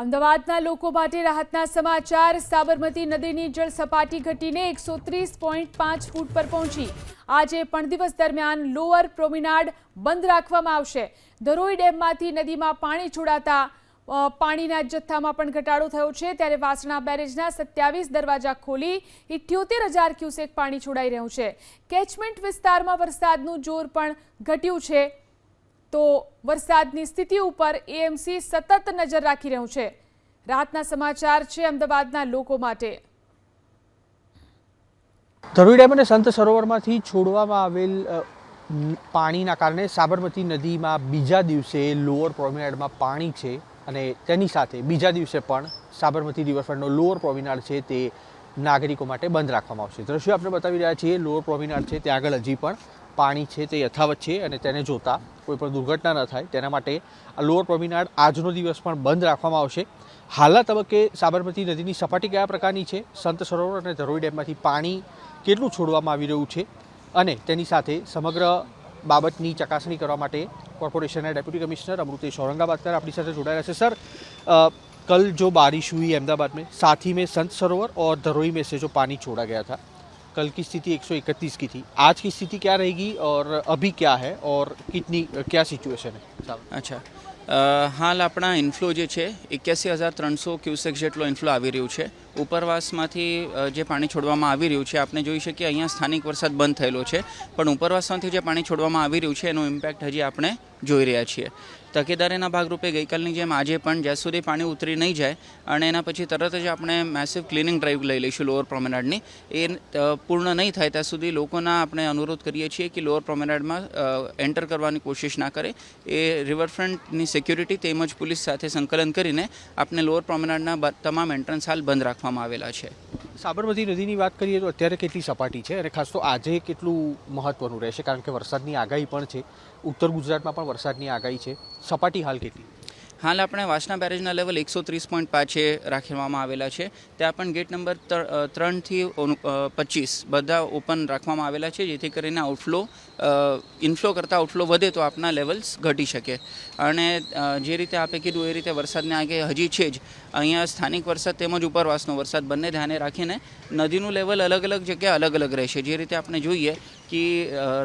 અમદાવાદના લોકો માટે રાહતના સમાચાર. સાબરમતી નદીની જળ સપાટી ઘટીને એકસો ત્રીસ પોઈન્ટ પાંચ ફૂટ પર પહોંચી. આજે પણ દિવસ દરમિયાન લોઅર પ્રોમિનાડ બંધ રાખવામાં આવશે. ધરોઈ ડેમમાંથી નદીમાં પાણી છોડાતા પાણીના જથ્થામાં પણ ઘટાડો થયો છે. ત્યારે વાસણા બેરેજના સત્યાવીસ દરવાજા ખોલી ઇઠ્યોતેર હજાર ક્યુસેક પાણી છોડાઈ રહ્યું છે. કેચમેન્ટ વિસ્તારમાં વરસાદનું જોર પણ ઘટ્યું છે. તો વરસાદની સ્થિતિ ઉપર એએમસી સતત નજર રાખી રહ્યું છે. રાતના સમાચાર છે અમદાવાદના લોકો માટે. ધરોઈ ડેમ અને સંત સરોવરમાંથી છોડવામાં આવેલ પાણીના કારણે સાબરમતી નદીમાં બીજા દિવસે લોઅર પ્રોમિનાડમાં પાણી છે અને તેની સાથે બીજા દિવસે પણ સાબરમતી રિવરફ્રન્ટનો લોઅર પ્રોમિનાડ છે તે નાગરિકો માટે બંધ રાખવામાં આવશે. દ્રશ્યો આપણે બતાવી રહ્યા છીએ. લોઅર પ્રોમિનાર છે, ત્યાં આગળ હજી પણ પાણી છે, તે યથાવત છે અને તેને જોતા કોઈ પણ દુર્ઘટના ન થાય. તેના માટે આ લોઅર પ્રોમિનાર આજનો દિવસ પણ બંધ રાખવામાં આવશે. હાલના તબક્કે સાબરમતી નદીની સપાટી કયા પ્રકારની છે? સંત સરોવર અને ધરોઈ ડેમમાંથી પાણી કેટલું છોડવામાં આવી રહ્યું છે? અને તેની સાથે સમગ્ર બાબતની ચકાસણી કરવા માટે કોર્પોરેશનના ડેપ્યુટી કમિશનર અમૃતેશ ઔરંગાબાદકર આપણી સાથે જોડાયેલા છે. સર कल जो बारिश हुई अहमदाबाद में साथ ही में संत सरोवर और धरोई में से जो पानी छोड़ा गया था कल की स्थिति 131 की थी आज की स्थिति क्या रहेगी और अभी क्या है और कितनी क्या सिचुएशन है साहब? અચ્છા અ, હાલ આપણા ઇન્ફ્લો જે છે એક્યાસી હજાર ત્રણસો ક્યુસેક જેટલો ઇન્ફ્લો આવી રહ્યું છે ઉપરવાસમાંથી જે પાણી છોડવામાં આવી રહ્યું છે આપણે જોઈ શકીએ, અહીંયા સ્થાનિક વરસાદ બંધ થયેલો છે. પણ ઉપરવાસમાંથી જે પાણી છોડવામાં આવી રહ્યું છે, એનો ઇમ્પેક્ટ હજી આપણે જોઈ રહ્યા છીએ. તકેદારીના ભાગરૂપે ગઈકાલની જેમ આજે પણ જ્યાં સુધી પાણી ઉતરી નહીં જાય, અને એના પછી તરત જ આપણે મેસિવ ક્લિનિંગ ડ્રાઈવ લઈ લઈશું લોઅર પ્રોમેનાડની એ પૂર્ણ નહીં થાય ત્યાં સુધી લોકોના આપણે અનુરોધ કરીએ છીએ કે લોઅર પ્રોમેનાડમાં એન્ટર કરવાની કોશિશ ના કરે. એ રિવરફ્રન્ટની સિક્યુરિટી તેમજ પોલીસ સાથે સંકલન કરીને આપણે લોઅર પ્રોમેનાડના તમામ એન્ટ્રન્સ હાલ બંધ રાખવામાં આવેલા છે. સાબરમતી નદીની વાત કરીએ તો અત્યારે કેટલી સપાટી છે અને ખાસ તો આજે કેટલું મહત્વનું રહેશે? કારણ કે વરસાદની આગાહી પણ છે. ઉત્તર ગુજરાતમાં પણ વરસાદની આગાહી છે. સપાટી હાલ કેટલી? હાલ આપણે વાસણા બેરેજના લેવલ એકસો ત્રીસ પોઈન્ટ પાંચે રાખવામાં આવેલા છે. ત્યાં પણ ગેટ નંબર ત્રણથી પચીસ બધા ઓપન રાખવામાં આવેલા છે જેથી કરીને આઉટફ્લો ઇનફ્લો કરતાં આઉટફ્લો વધે તો આપના લેવલ્સ ઘટી શકે. અને જે રીતે આપે કીધું એ રીતે વરસાદને આગે હજી છે જ. અહીંયા સ્થાનિક વરસાદ તેમજ ઉપરવાસનો વરસાદ બંને ધ્યાને રાખીને નદીનું લેવલ અલગ અલગ જગ્યાએ અલગ અલગ રહેશે. જે રીતે આપણે જોઈએ કે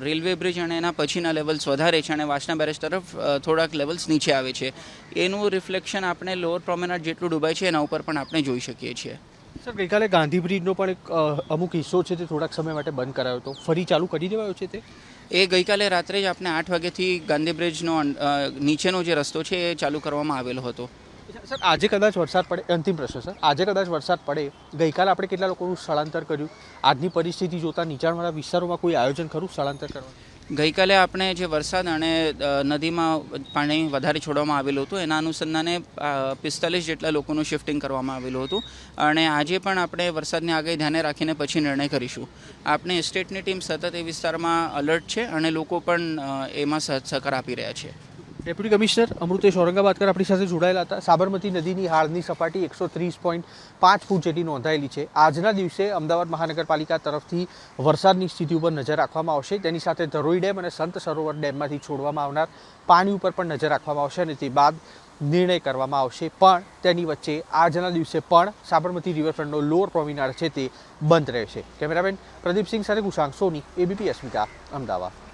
રેલવે બ્રિજ અને એના પછીના લેવલ્સ વધારે છે અને વાસના બેરેજ તરફ થોડાક લેવલ્સ નીચે આવે છે. એનું રિફ્લેક્શન આપણે લોઅર પ્રોમેનાડ જેટલું ડૂબાય છે એના ઉપર પણ આપણે જોઈ શકીએ છીએ. સર, ગઈકાલે ગાંધી બ્રિજનો પણ એક અમુક હિસ્સો છે તે થોડાક સમય માટે બંધ કરાયો હતો. ફરી ચાલુ કરી દેવાયો છે તે? એ ગઈકાલે રાત્રે જ આપણે આઠ વાગ્યાથી ગાંધી બ્રિજનો નીચેનો જે રસ્તો છે એ ચાલુ કરવામાં આવેલો હતો. સર, આજે કદાચ વરસાદ પડે, અંતિમ પ્રશ્ન સર, આજે કદાચ વરસાદ પડે, ગઈકાલે આપણે કેટલા લોકોનું સ્થળાંતર કર્યું? આજની પરિસ્થિતિ જોતા નીચાણવાળા વિસ્તારોમાં કોઈ આયોજન ખરું, સ્થળાંતર કરવાનું? ગઈકાલે આપણે જે વરસાદ અને નદીમાં પાણી વધારે છોડવામાં આવેલું હતું, એના અનુસંધાને પિસ્તાલીસ જેટલા લોકોનું શિફ્ટિંગ કરવામાં આવેલું હતું. અને આજે પણ આપણે વરસાદને આગળ ધ્યાને રાખીને પછી નિર્ણય કરીશું. આપણે એસ્ટેટની ટીમ સતત એ વિસ્તારમાં અલર્ટ છે અને લોકો પણ એમાં સહ- સહકાર આપી રહ્યા છે. ડેપ્યુટી કમિશનર અમૃતેશ ઔરંગાબાદકર આપણી સાથે જોડાયેલા હતા. સાબરમતી નદીની હાલની સપાટી એકસો ત્રીસ પોઈન્ટ પાંચ ફૂટ જેટલી નોંધાયેલી છે. આજના દિવસે અમદાવાદ મહાનગરપાલિકા તરફથી વરસાદની સ્થિતિ ઉપર નજર રાખવામાં આવશે. તેની સાથે ધરોઈ ડેમ અને સંત સરોવર ડેમમાંથી છોડવામાં આવનાર પાણી ઉપર પણ નજર રાખવામાં આવશે અને તે બાદ નિર્ણય કરવામાં આવશે. પણ તેની વચ્ચે આજના દિવસે પણ સાબરમતી રિવરફ્રન્ટનો લોઅર પ્રોમિનાર છે તે બંધ રહેશે. કેમેરામેન પ્રદીપસિંહ સાથે કુશાંક સોની, એબીપી અસ્મિતા, અમદાવાદ.